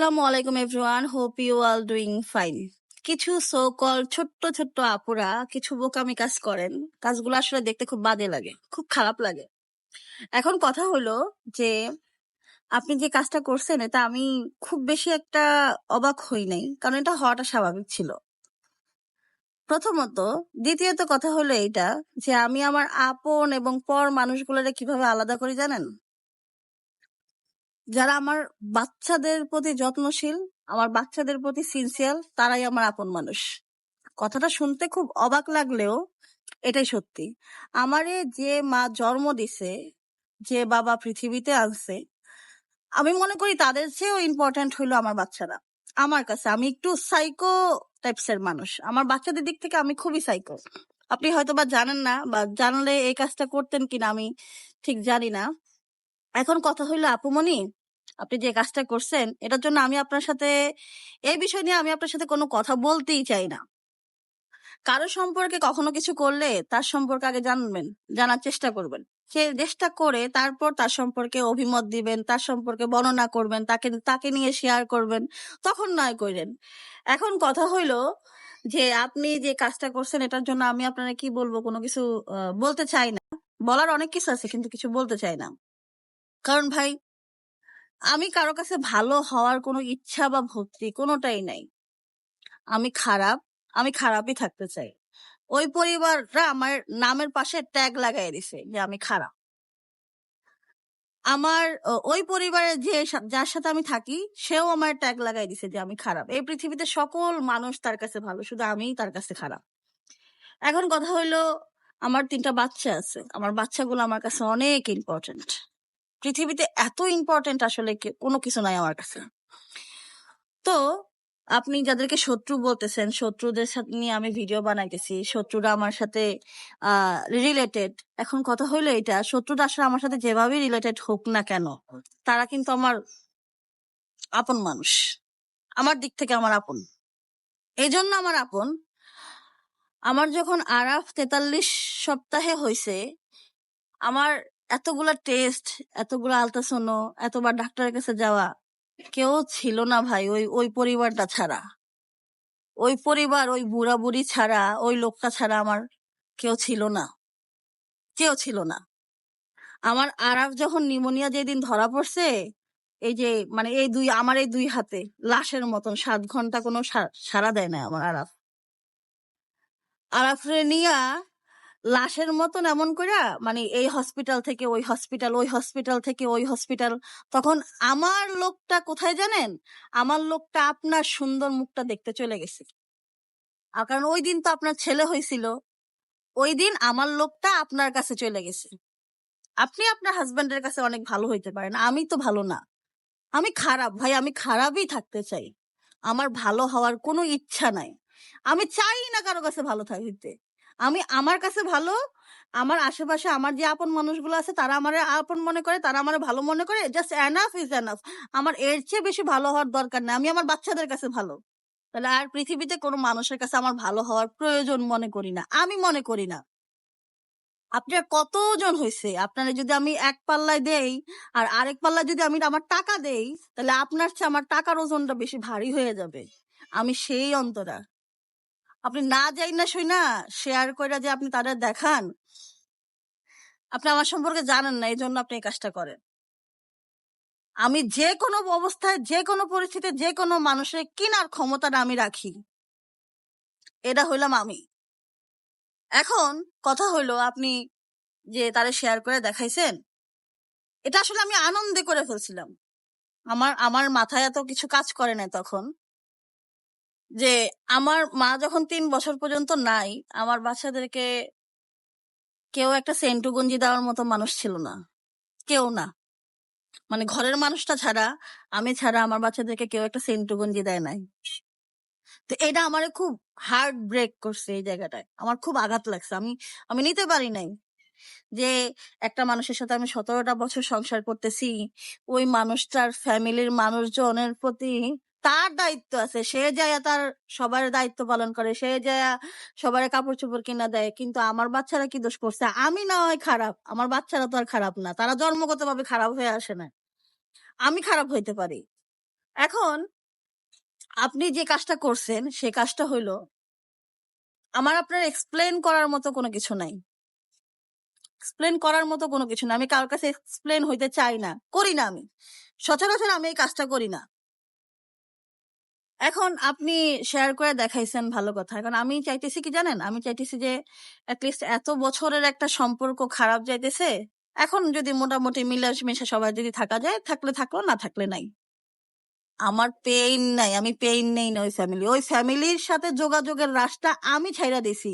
আসসালামু আলাইকুম everyone hope you all doing fine কিছু সো কল ছোট্ট ছোট্ট আপুরা কিছু বোকামি কাজ করেন। কাজগুলো আসলে দেখতে খুব বাজে লাগে, খুব খারাপ লাগে। এখন কথা হলো যে, আপনি যে কাজটা করছেন, এটা আমি খুব বেশি একটা অবাক হই নাই, কারণ এটা হওয়াটা স্বাভাবিক ছিল। প্রথমত, দ্বিতীয়ত কথা হলো এইটা যে, আমি আমার আপন এবং পর মানুষগুলোরে কীভাবে আলাদা করি জানেন? যারা আমার বাচ্চাদের প্রতি যত্নশীল, আমার বাচ্চাদের প্রতি সিনসিয়ার তারাই আমার আপন মানুষ। কথাটা শুনতে খুব অবাক লাগলেও এটাই সত্যি। আমারে যে মা জন্ম দিছে, যে বাবা পৃথিবীতে আনছে, আমি মনে করি তাদের চেয়েও ইম্পর্ট্যান্ট হইল আমার বাচ্চারা। আমার কাছে আমি একটু সাইকো টাইপস এর মানুষ। আমার বাচ্চাদের দিক থেকে আমি খুবই সাইকো আপনি হয়তো বা জানেন না বা জানলে এই কাজটা করতেন কিনা আমি ঠিক জানি না। এখন কথা হইল আপুমনি আপনি যে কাজটা করছেন, এটার জন্য আমি আপনার সাথে, এই বিষয় নিয়ে আমি আপনার সাথে কোনো কথা বলতেই চাই না। কারও সম্পর্কে কখনো কিছু করলে তার সম্পর্কে আগে জানবেন, জানার চেষ্টা করবেন। সে চেষ্টা করে তারপর তার সম্পর্কে অভিমত দিবেন, তার সম্পর্কে বর্ণনা করবেন, তাকে তাকে নিয়ে শেয়ার করবেন, তখন নয় করেন এখন কথা হইল যে আপনি যে কাজটা করছেন, এটার জন্য আমি আপনারা কি বলব, কোনো কিছু বলতে চাই না। বলার অনেক কিছু আছে, কিন্তু কিছু বলতে চাই না। কারণ ভাই আমি কারও কাছে ভালো হওয়ার কোনো ইচ্ছা বা ভক্তি কোনোটাই নাই। আমি খারাপ, আমি খারাপই থাকতে চাই। ওই পরিবাররা আমার নামের পাশে ট্যাগ লাগাই দিছে যে আমি খারাপ। আমার ওই পরিবারের যে যার সাথে আমি থাকি, সেও আমার ট্যাগ লাগাই দিছে যে আমি খারাপ। এই পৃথিবীতে সকল মানুষ তার কাছে ভালো, শুধু আমিই তার কাছে খারাপ। এখন কথা হইল, আমার তিনটা বাচ্চা আছে। আমার বাচ্চাগুলো আমার কাছে অনেক ইম্পর্টেন্ট পৃথিবীতে এত ইম্পর্টেন্ট আসলে কোনো কিছু নাই আমার কাছে। তো আপনি যাদেরকে শত্রু বলতেছেন, শত্রুদের সাথে নিয়ে আমি ভিডিও বানাইতেছি, শত্রুরা আমার সাথে রিলেটেড এখন কথা হইল এটা, শত্রুরা আসলে আমার সাথে যেভাবে রিলেটেড হোক না কেন, তারা কিন্তু আমার আপন মানুষ। আমার দিক থেকে আমার আপন। এই জন্য আমার আপন। আমার যখন আরাফ তেতাল্লিশ সপ্তাহে হয়েছে আমার এতগুলা টেস্ট এতগুলা আলট্রাসোনো এতবার ডাক্তারের কাছে যাওয়া, কেউ ছিল না ভাই ওই ওই পরিবারটা ছাড়া। ওই পরিবার, ওই বুড়া বুড়ি ছাড়া, ওই লোকটা ছাড়া আমার কেউ ছিল না। কেউ ছিল না। আমার আরাফ যখন নিউমোনিয়া যেদিন ধরা পড়ছে, এই যে মানে এই দুই, আমার এই দুই হাতে, লাশের মতন, সাত ঘণ্টা কোনো সা- সাড়া দেয় না আমার আরাফ আরাফরে নিয়া লাশের মতন এমন করে মানে এই হসপিটাল থেকে ওই হসপিটাল ওই হসপিটাল থেকে ওই হসপিটাল তখন আমার লোকটা কোথায় জানেন? আমার লোকটা আপনার সুন্দর মুখটা দেখতে চলে গেছে। আর কারণ ওই দিন তো আপনার ছেলে হয়েছিল ওই দিন আমার লোকটা আপনার কাছে চলে গেছে। আপনি আপনার হাজবেন্ডের কাছে অনেক ভালো হইতে পারেন, আমি তো ভালো না। আমি খারাপ, ভাই, আমি খারাপই থাকতে চাই। আমার ভালো হওয়ার কোনো ইচ্ছা নাই। আমি চাই না কারও কাছে ভালো থাকতে। আমি আমার কাছে ভালো, আমার আশেপাশে আমার যে আপন মানুষগুলো আছে তারা আমার আপন মনে করে, তারা আমার ভালো মনে করে জাস্ট এনাফ ইজ এনাফ আমার এর চেয়ে বেশি ভালো হওয়ার দরকার নেই, আমি আমার বাচ্চাদের কাছে ভালো। তাহলে আর পৃথিবীতে কোনো মানুষের কাছে আমার ভালো হওয়ার প্রয়োজন মনে করি না, আমি মনে করি না। আপনার কতজন হয়েছে আপনারা যদি আমি এক পাল্লায় দেই আর আরেক পাল্লায় যদি আমি আমার টাকা দেই, তাহলে আপনার চেয়ে আমার টাকার ওজনটা বেশি ভারী হয়ে যাবে, আমি সেই অন্তরা। আপনি না যাই না শুই না শেয়ার করে যে আপনি তাদের দেখান, আপনি আমার সম্পর্কে জানেন না এই জন্য আপনি এই কাজটা করেন। আমি যে কোনো অবস্থায় যে কোনো পরিস্থিতিতে যে কোনো মানুষের কিনার ক্ষমতাটা আমি রাখি। এটা হইলাম আমি। এখন কথা হইল আপনি যে তারা শেয়ার করে দেখাইছেন, এটা আসলে আমি আনন্দে করে ফেলছিলাম। আমার আমার মাথায় এত কিছু কাজ করে না তখন। যে আমার মা যখন তিন বছর পর্যন্ত নাই, আমার বাচ্চাদেরকে কেউ একটা সেন্টু গঞ্জি দেওয়ার মতো মানুষ ছিল না। কেউ না। মানে ঘরের মানুষটা ছাড়া, আমি ছাড়া আমার বাচ্চাদেরকে কেউ একটা সেন্টু গঞ্জি দেয় নাই। তো এটা আমার খুব হার্ট ব্রেক করছে এই জায়গাটায়। আমার খুব আঘাত লাগছে। আমি আমি নিতে পারি নাই যে একটা মানুষের সাথে আমি সতেরোটা বছর সংসার করতেছি। ওই মানুষটার ফ্যামিলির মানুষজনের প্রতি তার দায়িত্ব আছে। সে যায় তার সবার দায়িত্ব পালন করে, সে যায় সবার কাপড় চোপড় কিনা দেয়। কিন্তু আমার বাচ্চারা কি দোষ করছে? আমি না হয় খারাপ। আমার বাচ্চারা তো আর খারাপ না। তারা জন্মগত ভাবে খারাপ হয়ে আসে না। আমি খারাপ হইতে পারি। এখন আপনি যে কাজটা করছেন, সে কাজটা হইল আমার আপনার এক্সপ্লেন করার মতো কোনো কিছু নাই। এক্সপ্লেন করার মতো কোনো কিছু না আমি কারোর কাছে এক্সপ্লেন হইতে চাই না। করি না আমি। সচরাচর আমি এই কাজটা করি না। এখন আপনি শেয়ার করে দেখাইছেন ভালো কথা। এখন আমি চাইতেছি কি জানেন? আমি চাইতেছি যে অ্যাটলিস্ট এত বছরের একটা সম্পর্ক খারাপ যাইতেছে, এখন যদি মোটামুটি মিলাস মিশে সবাই যদি থাকা যায়, থাকলে থাকল, না থাকলে নাই। আমার পেইন নাই, আমি পেইন নেই না ওই ফ্যামিলি ওই ফ্যামিলির সাথে যোগাযোগের রাস্তা আমি ছাইরা দিছি।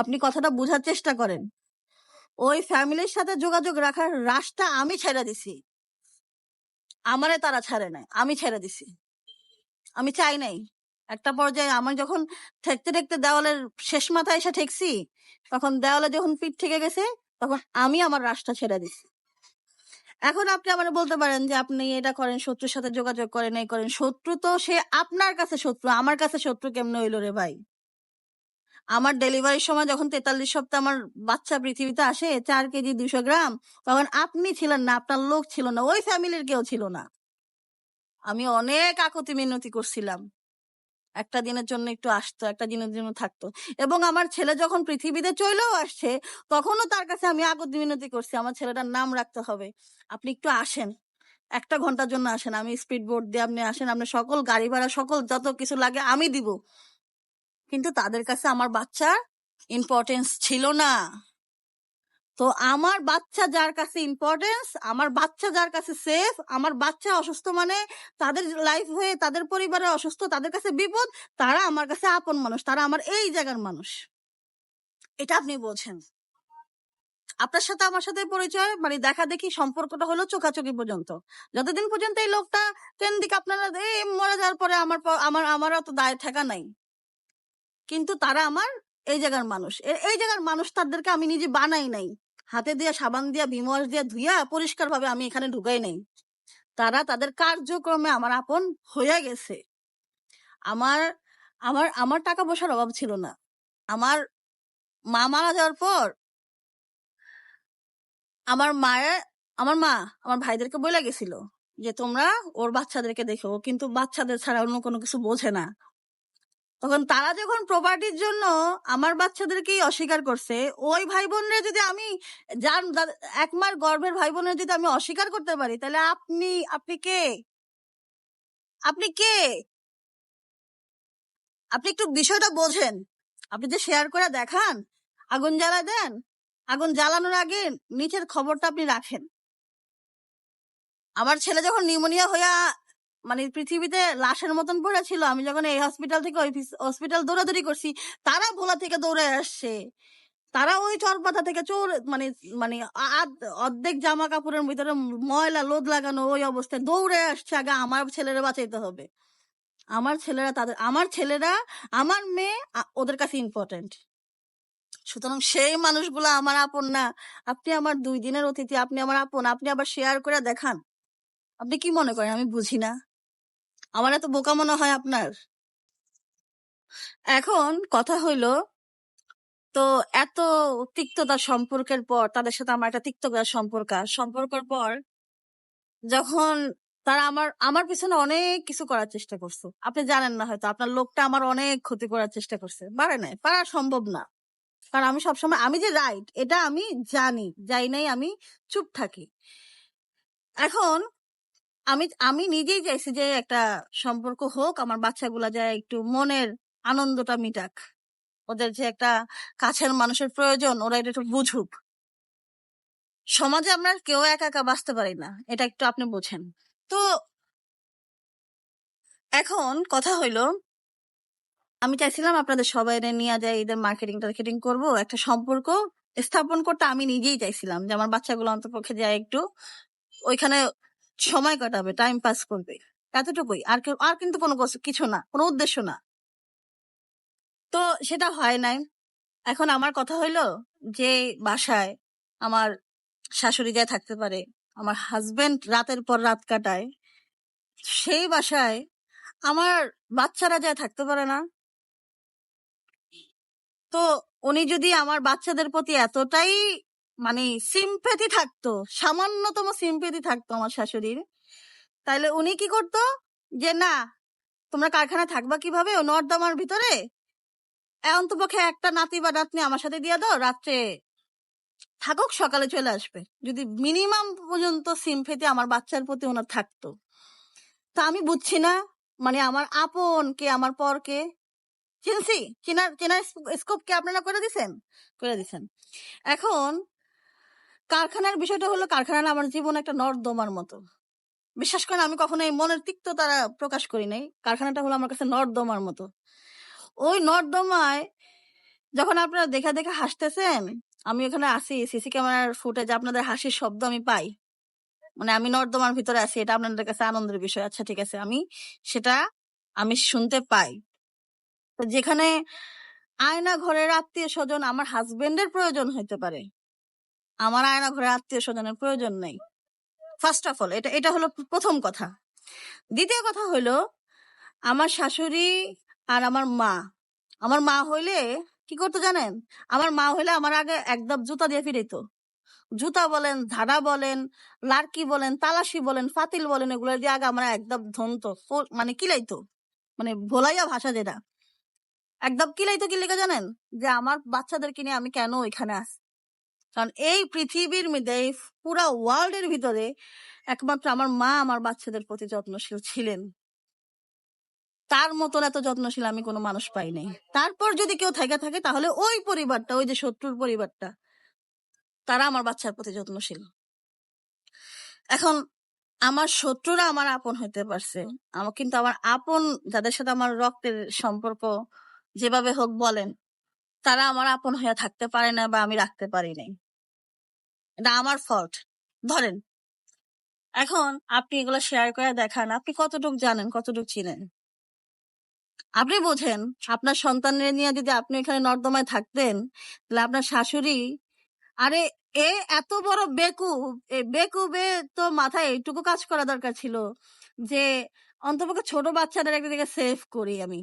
আপনি কথাটা বোঝার চেষ্টা করেন। ওই ফ্যামিলির সাথে যোগাযোগ রাখার রাস্তা আমি ছেড়ে দিছি। আমারে তারা ছাড়ে নাই, আমি ছেড়ে দিছি। আমি চাই নাই। একটা পর্যায়ে আমার যখন ঠেকতে ঠেকতে দেওয়ালের শেষ মাথায় এসে ঠেকছি, তখন দেওয়ালে যখন পিঠ থেকে গেছে, তখন আমি আমার রাস্তা ছেড়ে দিছি। এখন আপনি আমার বলতে পারেন যে, আপনি এটা করেন, শত্রুর সাথে যোগাযোগ করেন, এই করেন। শত্রু তো সে আপনার কাছে শত্রু, আমার কাছে শত্রু কেমনে হইল রে ভাই? আমার ডেলিভারির সময় যখন তেতাল্লিশ সপ্তাহ আমার বাচ্চা পৃথিবীতে আসে, চার কেজি দুশো গ্রাম, তখন আপনি ছিলেন না, আপনার লোক ছিল না, ওই ফ্যামিলির কেউ ছিল না। আমি অনেক আকতি মিনতি করছিলাম। একটা দিনের জন্য একটু আসতো, একটা দিনের জন্য থাকতো। এবং আমার ছেলে যখন পৃথিবীতে চলেও আসছে, তখনও তার কাছে আমি আগতি মিনতি করছি, আমার ছেলেটার নাম রাখতে হবে। আপনি একটু আসেন। একটা ঘণ্টার জন্য আসেন, আমি স্পিড বোর্ড দিয়ে আপনি আসেন আপনি সকল গাড়ি ভাড়া, সকল যত কিছু লাগে আমি দিব। কিন্তু তাদের কাছে আমার বাচ্চার ইম্পর্টেন্স ছিল না। তো আমার বাচ্চা যার কাছে ইম্পর্টেন্স আমার বাচ্চা যার কাছে সেফ আমার বাচ্চা অসুস্থ মানে তাদের লাইফ হয়ে, তাদের পরিবারে অসুস্থ, তাদের কাছে বিপদ, তারা আমার কাছে আপন মানুষ, তারা আমার এই জায়গার মানুষ। এটা আপনি বোঝেন। আপনার সাথে আমার সাথে পরিচয় মানে দেখা দেখি সম্পর্কটা হলো চোখাচোখি পর্যন্ত। যতদিন পর্যন্ত এই লোকটা কেন দিকে আপনারা এই মরে যাওয়ার পরে আমার আমার আমার অত দায় থাকা নাই। কিন্তু তারা আমার এই জায়গার মানুষ। এই জায়গার মানুষ তাদেরকে আমি নিজে বানাই নাই। হাতে দিয়া, সাবান দিয়া বিমস দিয়া ধুইয়া পরিষ্কার ভাবে আমি এখানে ঢুকাই নাই। তারা তাদের কার্যক্রমে আমার আপন হয়ে গেছে। আমার আমার আমার টাকা পয়সার অভাব ছিল না। আমার মা মারা যাওয়ার পর আমার মায়ের, আমার মা, আমার ভাইদেরকে বলে গেছিল যে তোমরা ওর বাচ্চাদেরকে দেখো, কিন্তু বাচ্চাদের ছাড়া অন্য কোনো কিছু বোঝে না। তখন তারা যখন প্রপার্টির জন্য আমার বাচ্চাদেরকেই অস্বীকার করছে, ওই ভাই বোনরা যদি আমি যার এক মার গর্ভের ভাই বোনের যদি আমি অস্বীকার করতে পারি, তাহলে আপনি আপনি কে? আপনি কে? আপনি একটু বিষয়টা বোঝেন। আপনি যে শেয়ার করে দেখান, আগুন জ্বালা দেন, আগুন জ্বালানোর আগে নিচের খবরটা আপনি রাখেন। আমার ছেলে যখন নিউমোনিয়া হইয়া মানে পৃথিবীতে লাশের মতন পড়ে ছিল। আমি যখন এই হসপিটাল থেকে ওই হসপিটাল দৌড়াদৌড়ি করছি, তারা ভোলা থেকে দৌড়ে আসছে। তারা ওই চরপাতা থেকে চোর মানে মানে অর্ধেক জামা কাপড়ের ভিতরে ময়লা, লোদ লাগানো ওই অবস্থায় দৌড়ে আসছে। আগে আমার ছেলেরা বাঁচাইতে হবে। আমার ছেলেরা তাদের, আমার ছেলেরা, আমার মেয়ে ওদের কাছে ইম্পর্টেন্ট সুতরাং সেই মানুষগুলো আমার আপন না। আপনি আমার দুই দিনের অতিথি, আপনি আমার আপন, আপনি আবার শেয়ার করে দেখান। আপনি কি মনে করেন? আমি বুঝি না। আমার এত বোকা মনে হয় আপনার? এখন কথা হইল, তো এত তিক্ততা সম্পর্কের পর, তাদের সাথে আমার একটা তিক্ততার সম্পর্ক, সম্পর্কের পর যখন তারা আমার আমার পিছনে অনেক কিছু করার চেষ্টা করছে। আপনি জানেন না হয়তো, আপনার লোকটা আমার অনেক ক্ষতি করার চেষ্টা করছে। পারে নাই, পারা সম্ভব না। কারণ আমি সবসময়, আমি যে রাইট এটা আমি জানি, যাই নাই আমি চুপ থাকি। এখন আমি আমি নিজেই চাইছি যে একটা সম্পর্ক হোক, আমার বাচ্চাগুলা যায় একটু মনের আনন্দটা মিটাক। ওদের যে একটা কাছের মানুষের প্রয়োজন, ওরা এটা একটু বুঝুক। সমাজে আমরা কেউ একা একা বাঁচতে পারি না, এটা একটু আপনি বোঝেন। তো এখন কথা হইল, আমি চাইছিলাম আপনাদের সবাই নিয়ে যায় এদের মার্কেটিং টার্কেটিং করব, একটা সম্পর্ক স্থাপন করতে আমি নিজেই চাইছিলাম যে আমার বাচ্চাগুলো অন্তপক্ষে যায় একটু। ওইখানে সময় কাটাবে টাইম পাস করবে। এতটুকুই। আর কেউ, আর কিন্তু কোনো কিছু- না, কোনো উদ্দেশ্য না। তো সেটা হয় নাই। এখন আমার কথা হইল যে বাসায় আমার শাশুড়ি যায় থাকতে পারে, আমার হাজবেন্ড রাতের পর রাত কাটায়, সেই বাসায় আমার বাচ্চারা যায় থাকতে পারে না। তো উনি যদি আমার বাচ্চাদের প্রতি এতটাই মানে সিম্পেথি থাকতো, সামান্যতম সিম্পেথি থাকতো আমার শাশুড়ির। তাহলে উনি কি করতো? যে, না, তোমরা কারখানায় থাকবা কীভাবে? ও নর্দমার ভিতরে। এখন তো পক্ষে একটা নাতি বা নাতনি আমার সাথে দিয়ে দাও, রাত্রে থাকুক, সকালে চলে আসবে। যদি মিনিমাম পর্যন্ত সিমফেতে আমার বাচ্চার প্রতি ওনার থাকতো। তা আমি বুঝছি না মানে আমার আপন কে, আমার পর কে? চিনছি? চেনার চেনার স্কোপ কে আপনারা করে দিছেন? করে দিছেন। এখন কারখানার বিষয়টা হলো কারখানা আমার জীবন একটা নর্দমার মতো। বিশ্বাস করেন, আমি কখনো এই মনের তিক্ত তারা প্রকাশ করি নাই। কারখানাটা হলো আমার কাছে নর্দমার মতো। ওই নর্দমায় যখন আপনারা দেখা দেখা হাসতেছেন, আমি ওখানে আসি সিসি ক্যামেরার ফুটেজ আপনাদের হাসির শব্দ আমি পাই। মানে আমি নর্দমার ভিতরে আছি, এটা আপনাদের কাছে আনন্দের বিষয়। আচ্ছা ঠিক আছে, আমি সেটা আমি শুনতে পাই। তো যেখানে আয়না ঘরের আত্মীয় স্বজন আমার হাজবেন্ডের প্রয়োজন হইতে পারে। আমার আয়না ঘরে আত্মীয় স্বজনের প্রয়োজন নেই। ফার্স্ট অফ অল এটা এটা হলো প্রথম কথা। দ্বিতীয় কথা হলো, আমার শাশুড়ি আর আমার মা। আমার মা হইলে কি করতো জানেন? আমার মা হইলে আমার আগে একদম জুতা দিয়ে ফিরিত জুতা বলেন ধারা বলেন লার্কি বলেন, তালাশি বলেন, ফাতিল বলেন, এগুলো দিয়ে আগে আমরা একদম ধনত মানে কিলাইতো। মানে ভোলাইয়া ভাষা যেটা। একদম কিলাইতো কি লেগে জানেন? যে আমার বাচ্চাদেরকে নিয়ে আমি কেন ওইখানে আসি? কারণ এই পৃথিবীর মধ্যে পুরা ওয়ার্ল্ডের ভিতরে একমাত্র আমার মা, আমার বাচ্চাদের প্রতি যত্নশীল ছিলেন। তার মতন এত যত্নশীল আমি কোনো মানুষ পাই নাই। তারপর যদি কেউ থেকে থাকে, তাহলে ওই পরিবারটা, ওই যে শত্রুর পরিবারটা, তারা আমার বাচ্চার প্রতি যত্নশীল। এখন আমার শত্রুরা আমার আপন হইতে পারছে। আমার কিন্তু আমার আপন, যাদের সাথে আমার রক্তের সম্পর্ক যেভাবে হোক বলেন, তারা আমার আপন হয়ে থাকতে পারে না বা আমি রাখতে পারি নাই। এটা আমার ফল্ট ধরেন, এখন আপনি এগুলো শেয়ার করে দেখান, আপনি কতটুকু জানেন, কতটুকু চিনেন? আপনি বোঝেন, আপনার সন্তানের নিয়ে যদি আপনি এখানে নর্দমায় থাকতেন, তাহলে আপনার শাশুড়ি, আরে এ এত বড় বেকুব, এ বেকুবে তো মাথায় এইটুকু কাজ করা দরকার ছিল যে, অন্তপক্ষে ছোট বাচ্চাদের একটা সেভ করি আমি।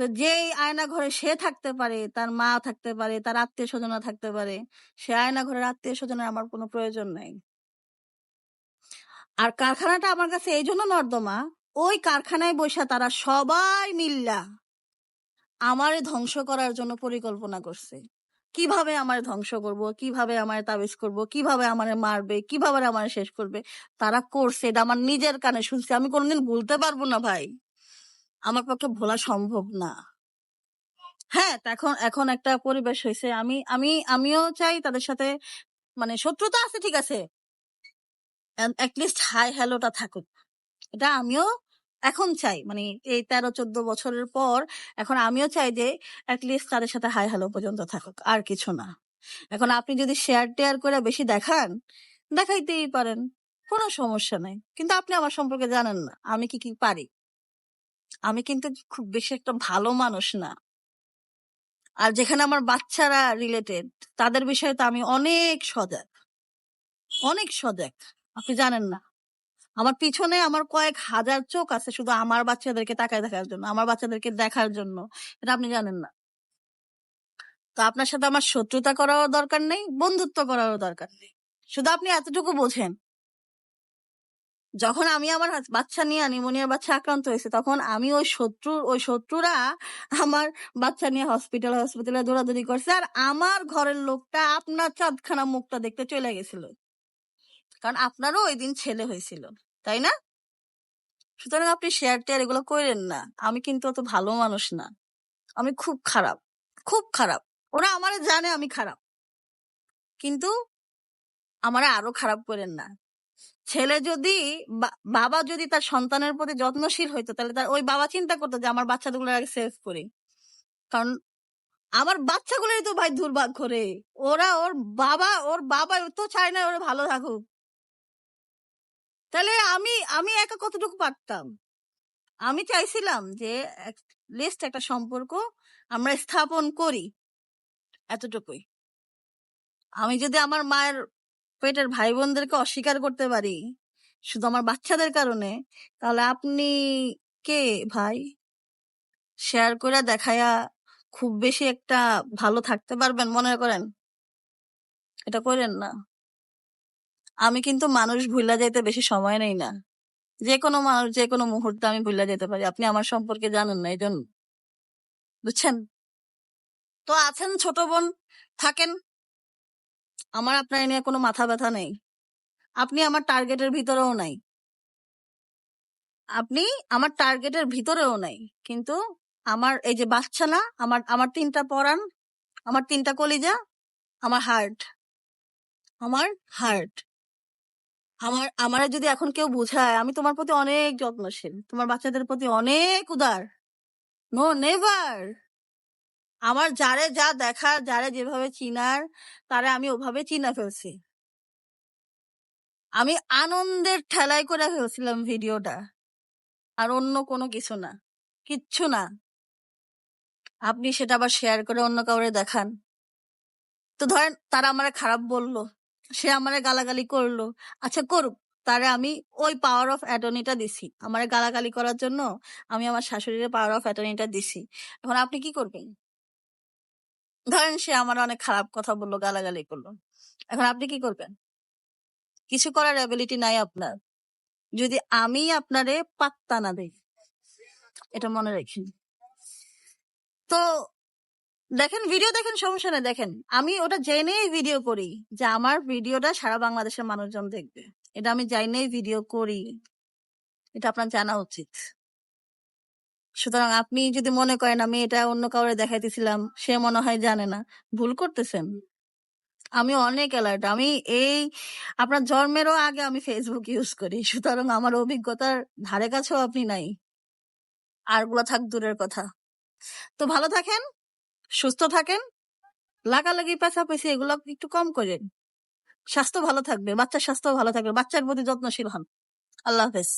তো যেই আয়না ঘরে সে থাকতে পারে, তার মা থাকতে পারে, তার আত্মীয় স্বজনরা থাকতে পারে, সে আয়না ঘরের আত্মীয় স্বজনের আমার কোনো প্রয়োজন নাই। আর কারখানাটা আমার কাছে এই জন্য নর্দমা, ওই কারখানায় বসে তারা সবাই মিল্লা আমারে ধ্বংস করার জন্য পরিকল্পনা করছে। কীভাবে আমার ধ্বংস করব, কীভাবে আমার তাবিজ করব, কীভাবে আমারে মারবে, কীভাবে আমার শেষ করবে, তারা করছে, এটা আমার নিজের কানে শুনছি, আমি কোনোদিন ভুলতে পারব না ভাই। আমার পক্ষে ভোলা সম্ভব না। হ্যাঁ এখন এখন একটা পরিবেশ হয়েছে আমি আমি, আমিও চাই তাদের সাথে মানে শত্রুতা আছে, ঠিক আছে। হাই হ্যালোটা থাকুক। এটা আমিও এখন চাই মানে এই তেরো, চোদ্দ বছরের পর এখন আমিও চাই যে অ্যাটলিস্ট তাদের সাথে হাই হ্যালো পর্যন্ত থাকুক, আর কিছু না। এখন আপনি যদি শেয়ার টেয়ার করে বেশি দেখান, দেখাইতেই পারেন, কোনো সমস্যা নেই। কিন্তু আপনি আমার সম্পর্কে জানেন না, আমি কি কি পারি? আমি কিন্তু খুব বেশি একটা ভালো মানুষ না। আর যেখানে আমার বাচ্চারা রিলেটেড তাদের বিষয়ে তো আমি অনেক সজাগ। অনেক সজাগ, আপনি জানেন না। আমার পিছনে আমার কয়েক হাজার চোখ আছে শুধু আমার বাচ্চাদেরকে তাকায় দেখার জন্য, আমার বাচ্চাদেরকে দেখার জন্য, এটা আপনি জানেন না। তো আপনার সাথে আমার শত্রুতা করারও দরকার নেই, বন্ধুত্ব করারও দরকার নেই। শুধু আপনি এতটুকু বোঝেন যখন আমি আমার বাচ্চা নিয়ে নিউমোনিয়ার বাচ্চা আক্রান্ত হয়েছে, তখন আমি ওই শত্রু ওই শত্রুরা আমার বাচ্চা নিয়ে হসপিটাল হসপিটালে দৌড়াদৌড়ি করছে আর আমার ঘরের লোকটা আপনার চাঁদখানা মুখটা দেখতে চলে গেছিল। কারণ আপনারও ওই দিন ছেলে হয়েছিল, তাই না? সুতরাং আপনি শেয়ার টেয়ার এগুলো করেন না, আমি কিন্তু অত ভালো মানুষ না, আমি খুব খারাপ খুব খারাপ, ওরা আমারে জানে আমি খারাপ, কিন্তু আমারে আরও খারাপ করেন না। ছেলে যদি বাবা যদি তার সন্তানের প্রতি যত্নশীল হইতো, তাহলে তার ওই বাবা চিন্তা করতো যে, আমার বাচ্চাগুলো আগে সেভ করি। কারণ আমার বাচ্চাগুলোই তো ভাই দুর্ভাগ্য রে। ওরা ওর বাবা ওর বাবা তো চায় না ওরা ভালো থাকুক। তাহলে আমি আমি একা কতটুকু পারতাম? আমি চাইছিলাম যে লিস্ট একটা সম্পর্ক আমরা স্থাপন করি, এতটুকুই। আমি যদি আমার মায়ের পেটের ভাই বোনদেরকে অস্বীকার করতে পারি। শুধু আমার বাচ্চাদের কারণে। তাহলে আপনি কে ভাই? শেয়ার করে দেখায়া খুব বেশি একটা ভালো থাকতে পারবেন মনে করেন? এটা করেন না। আমি কিন্তু মানুষ ভুলা যাইতে বেশি সময় নেই না। যে কোনো মানুষ যে কোনো মুহূর্তে আমি ভুলে যেতে পারি। আপনি আমার সম্পর্কে জানেন না এই জন্য বুঝছেন? তো আছেন ছোট বোন, থাকেন। আমার আপনার নিয়ে কোনো মাথা ব্যথা নেই। আপনি আমার টার্গেটের ভিতরেও নাই। আপনি আমার টার্গেটের ভিতরেও নাই। কিন্তু আমার এই যে বাচ্চা না, আমার আমার তিনটা পরাণ, আমার তিনটা কলিজা, আমার হার্ট আমার হার্ট আমার আমার যদি এখন কেউ বুঝায়, আমি তোমার প্রতি অনেক যত্নশীল, তোমার বাচ্চাদের প্রতি অনেক উদার। নো নেভার আমার যারে যা দেখার যারে যেভাবে চিনার, তারে আমি ওভাবে চিনা ফেলছি। আমি আনন্দের ঠেলায় করে ফেলছিলাম ভিডিওটা। আর অন্য কোনো কিছু না, কিচ্ছু না। আপনি সেটা আবার শেয়ার করে অন্য কাউরে দেখান। তো ধরেন তারা আমারে খারাপ বলল, সে আমারে গালাগালি করল আচ্ছা করুক, তারে আমি ওই পাওয়ার অফ অ্যাটর্নিটা দিছি। আমারে গালাগালি করার জন্য আমি আমার শাশুড়ির পাওয়ার অফ অ্যাটর্নিটা দিছি। এখন আপনি কি করবেন? ধরেন সে আমার অনেক খারাপ কথা বলল, গালাগালি করল। এখন আপনি কি করবেন? কিছু করার অ্যাবিলিটি নাই আপনার। যদি আমি আপনারে পাত্তা না দেই, এটা মনে রাখেন। তো দেখেন ভিডিও দেখেন, সমস্যা নেই। দেখেন, আমি ওটা জেনেই ভিডিও করি যে আমার ভিডিওটা সারা বাংলাদেশের মানুষজন দেখবে। এটা আমি জানেই ভিডিও করি। এটা আপনার জানা উচিত। সুতরাং আপনি যদি মনে করেন আমি এটা অন্য কাউরে দেখাইতেছিলাম সে মনে হয় জানে না। ভুল করতেছেন। আমি অনেক অ্যালার্ট আমি এই আপনার জন্মেরও আগে আমি ফেসবুক ইউজ করি সুতরাং আমার অভিজ্ঞতার ধারে কাছেও আপনি নাই। আরগুলো থাক দূরের কথা। তো ভালো থাকেন সুস্থ থাকেন লাগালাগি পাশাপাশি এগুলো একটু কম করেন। স্বাস্থ্য ভালো থাকবে বাচ্চার স্বাস্থ্য ভালো থাকবে বাচ্চার প্রতি যত্নশীল হন। আল্লাহ হাফেজ।